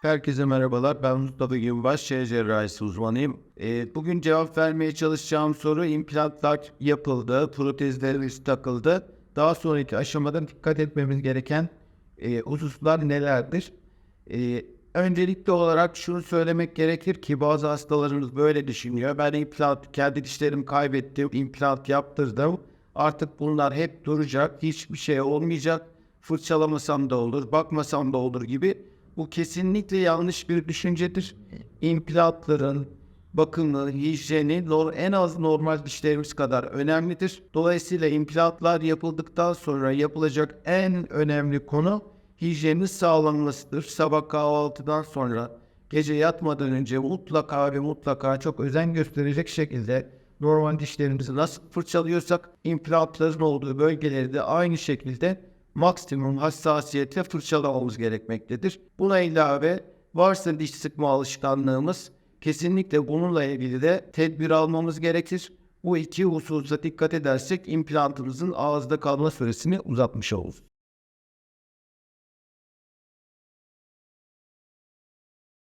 Herkese merhabalar. Ben Mustafa Günbaş, şehir cerrahisi uzmanıyım. Ee, bugün cevap vermeye çalışacağım soru implantlar yapıldı, protezlerimiz takıldı. Daha sonraki aşamada dikkat etmemiz gereken e, hususlar nelerdir? Ee, öncelikli olarak şunu söylemek gerekir ki bazı hastalarımız böyle düşünüyor. Ben implant, kendi dişlerimi kaybettim, implant yaptırdım. Artık bunlar hep duracak, hiçbir şey olmayacak. Fırçalamasam da olur, bakmasam da olur gibi bu kesinlikle yanlış bir düşüncedir. İmplantların bakımı, hijyeni en az normal dişlerimiz kadar önemlidir. Dolayısıyla implantlar yapıldıktan sonra yapılacak en önemli konu hijyenin sağlanmasıdır. Sabah kahvaltıdan sonra gece yatmadan önce mutlaka ve mutlaka çok özen gösterecek şekilde normal dişlerimizi nasıl fırçalıyorsak implantların olduğu bölgeleri de aynı şekilde maksimum hassasiyetle fırçalamamız gerekmektedir. Buna ilave varsa diş sıkma alışkanlığımız kesinlikle bununla ilgili de tedbir almamız gerekir. Bu iki hususa dikkat edersek implantımızın ağızda kalma süresini uzatmış oluruz.